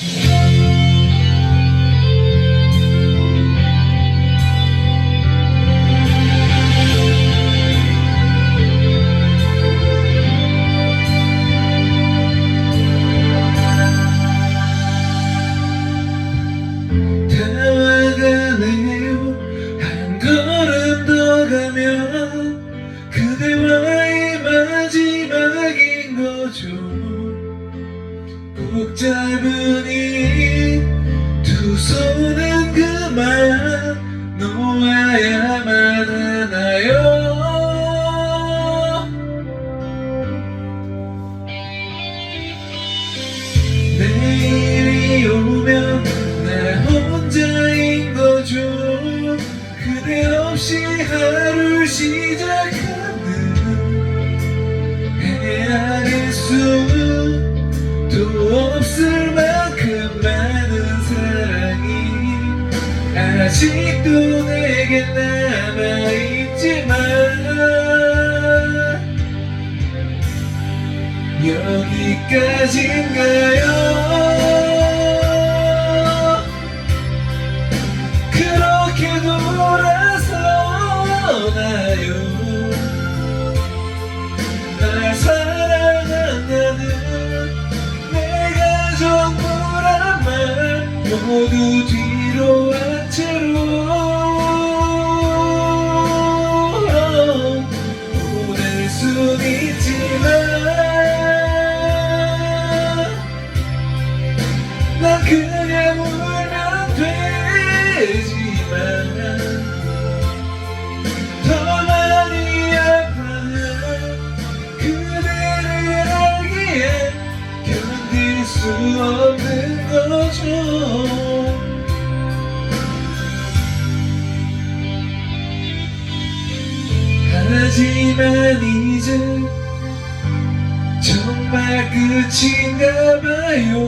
다와 꼭이두 손은 그만 놓아야만 하나요? 내일이 오면 아직도 내게 남아있지만 여기까지인가요? 그렇게 돌아서나요? 날 사랑한다는 내가 전부란 말 모두 뒤 로한 채로 보낼 순 있지만 난 그냥 하지만 이제 정말 끝인가 봐요.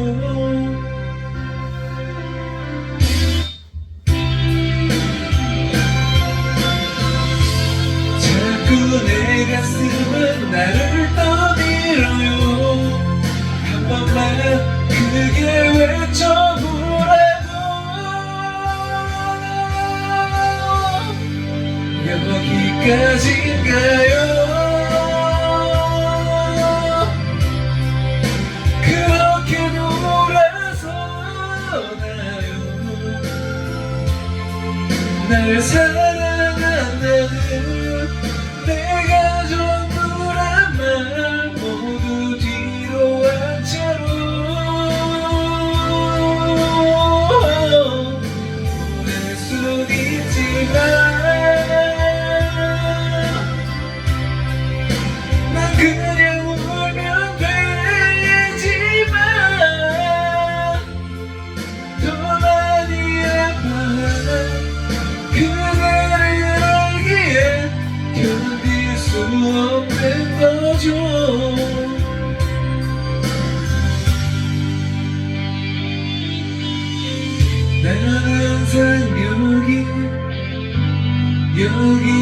자꾸 내 가슴은 나를 떠밀어요. 한 번만 크게 외쳐보 여기까지인가요? 그렇게 돌아서나요? 날 사랑한다는 내가 전부란 말 모두 뒤로 한 채로 보낼 순 있지만 거죠 나는 항상 여기 여기